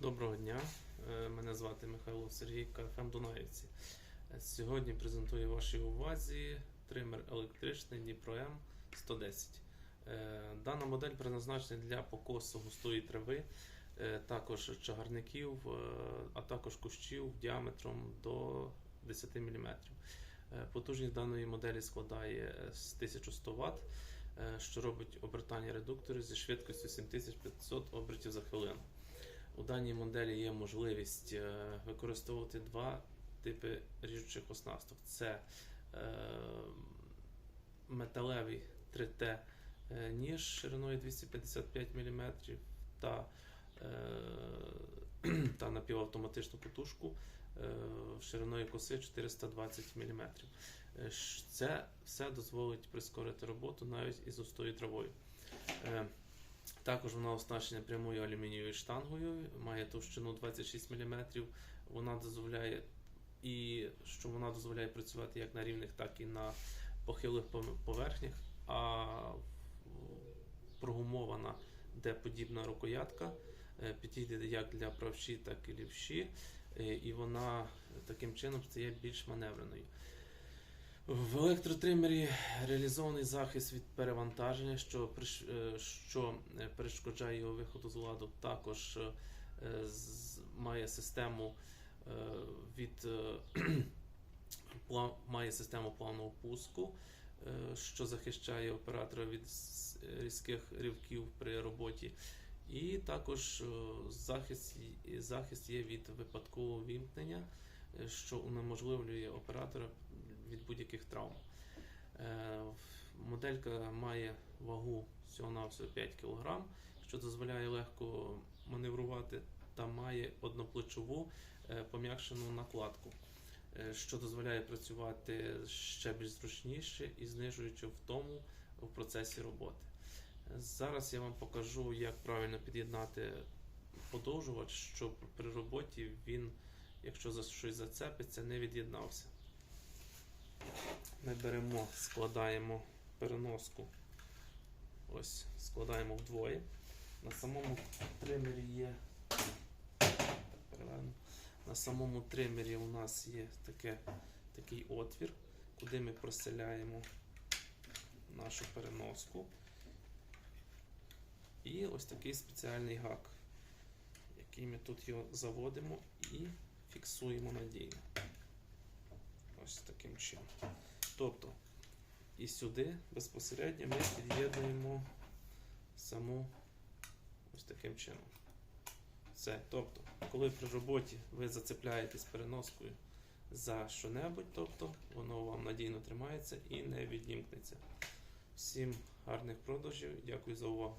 Доброго дня, Е, мене звати Михайло Сергій КФМ Дунаївці. Е, Сьогодні презентую вашій увазі тример електричний Дніпро М 110. Е, Дана модель призначена для покосу густої трави, також чагарників, а також кущів діаметром до 10 мм. Потужність даної моделі складає е, з 1100 Вт, що робить обертання редукторів зі швидкістю 7500 обертів за хвилину. У даній моделі є можливість е, використовувати два типи ріжучих оснасток. Це е, металевий 3T е, ніж шириною 255 мм та, та напівавтоматичну потужку шириною коси 420 мм. Це все дозволить прискорити роботу навіть із густою травою. Також вона оснащена прямою алюмінієвою штангою, має товщину 26 мм. Вона дозволяє і що вона дозволяє працювати як на рівних, так і на похилих поверхнях. А прогумована, де подібна рукоятка, е, підійде як для правші, так і лівші, е, і вона таким чином стає більш маневреною. В електротримері реалізований захист від перевантаження, що, е, що е, перешкоджає його виходу з ладу. Також е, має систему від має систему плавного пуску, що захищає оператора від різких ривків при роботі. І також захист, захист є від випадкового вімкнення, що унеможливлює оператора від будь-яких травм. Е, Моделька має вагу всього на 5 кг, що дозволяє легко маневрувати та має одноплечову е, пом'якшену накладку, е, що дозволяє працювати ще більш зручніше і знижуючи втому в процесі роботи. Е, Зараз я вам покажу, як правильно під'єднати подовжувач, щоб при роботі він, якщо за щось зацепиться, не від'єднався. Ми беремо, складаємо переноску. Ось, складаємо вдвоє. На самому тримері є. На самому тримері у нас є таке, такий отвір, куди ми проселяємо нашу переноску. І ось такий спеціальний гак, який ми тут його заводимо і фіксуємо надійно. Ось таким чином. Тобто, і сюди безпосередньо ми під'єднуємо саму ось таким чином. Це, тобто, коли при роботі ви зацепляєтесь переноскою за що-небудь, тобто воно вам надійно тримається і не відімкнеться. Всім гарних продажів, дякую за увагу.